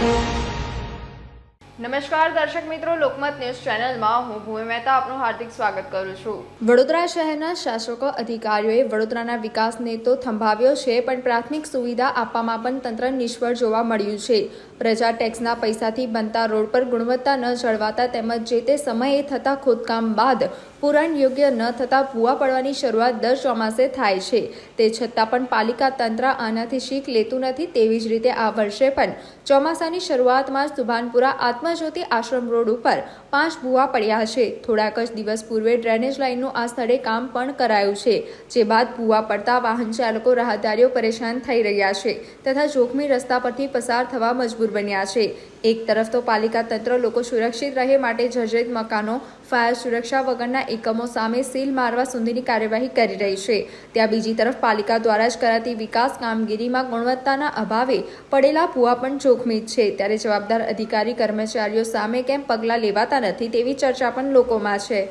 Música નમસ્કાર દર્શક મિત્રો, લોકમત ન્યૂઝ ચેનલમાં હું ભૂમિ મહેતા આપનું હાર્દિક સ્વાગત કરું છું. વડોદરા શહેરના શાસકો અધિકારીઓએ વડોદરાના વિકાસને તો થંભાવ્યો છે, પણ પ્રાથમિક સુવિધા આપવામાં પણ તંત્ર નિષ્ફળ જોવા મળ્યું છે. પ્રજા ટેક્સના પૈસાથી બનતા રોડ પર ગુણવત્તા ન જળવાતા તેમજ જે તે સમયે થતા ખોદકામ બાદ પુરાણ યોગ્ય ન થતાં ભૂવા પડવાની શરૂઆત દર ચોમાસે થાય છે. તે છતાં પણ પાલિકા તંત્ર આનાથી શીખ લેતું નથી તેવી જ રીતે આ વર્ષે પણ ચોમાસાની શરૂઆતમાં સુભાનપુરા આત્મજ્યોતિ આશ્રમ રોડ ઉપર પાંચ ભૂવા પડ્યા છે થોડાક જ દિવસ પૂર્વે ડ્રેનેજ લાઇનનું આ સ્થળે કામ પણ કરાયું છે, જે બાદ ભૂવા પડતા વાહન ચાલકો રાહદારીઓ પરેશાન થઈ રહ્યા છે તથા જોખમી રસ્તા પરથી પસાર થવા મજબૂર બન્યા છે. એક તરફ તો પાલિકા તંત્ર લોકો સુરક્ષિત રહે માટે જર્જરિત મકાનો, ફાયર સુરક્ષા વગરના એકમો સામે સીલ મારવા સુધીની કાર્યવાહી કરી રહી છે. ત્યાં બીજી તરફ પાલિકા દ્વારા જ કરાતી વિકાસ કામગીરીમાં ગુણવત્તાના અભાવે પડેલા ભૂવા પણ જોખમી છે. ત્યારે જવાબદાર અધિકારી કર્મચારીઓ સામે કેમ પગલાં લેવાતા નથી તેવી ચર્ચા પણ લોકોમાં છે.